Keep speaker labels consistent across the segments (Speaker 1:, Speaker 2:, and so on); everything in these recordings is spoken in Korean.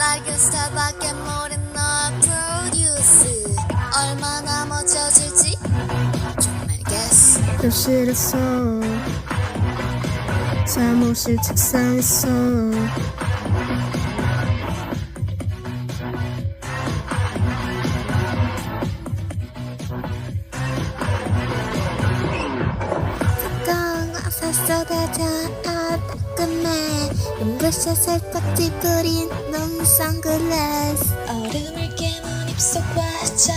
Speaker 1: 너밖에 모른 너의 프로듀스. 얼마나 멋져질지 정말 guess.
Speaker 2: 교실에서 사무실 책상에서
Speaker 1: 쏟아져 따끔해. 눈부셔 살짝 찌푸린 눈 선글라스. 얼음을 깨문 입속 활짝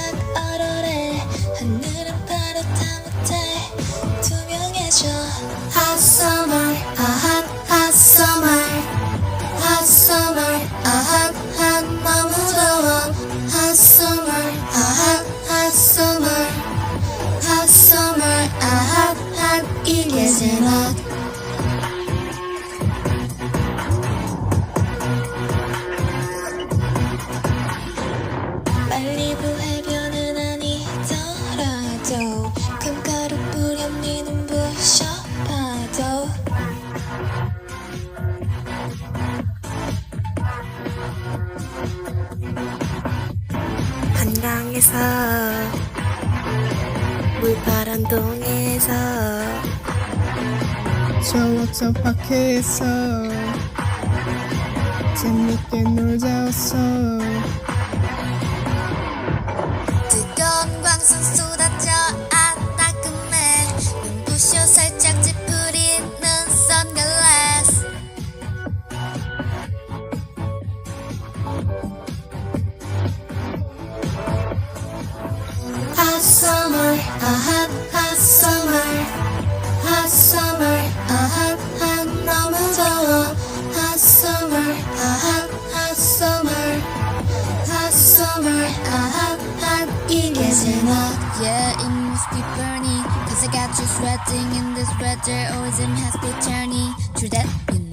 Speaker 1: 이게 제맛 말리부 해변은 아니더라도 금가루 뿌려 네 눈부셔 봐도.
Speaker 2: 한강에서 물파란 동에서 저 워터파크에서 재밌게 놀자 어서
Speaker 1: 뜨거운 광선 쏟아져 아 따끔해 눈부셔 살짝 찌푸리는 선글라스 i'm getting hot. Yeah, it must be burning. Cause I got you sweating in this weather. Always in has been turning. True that, you know.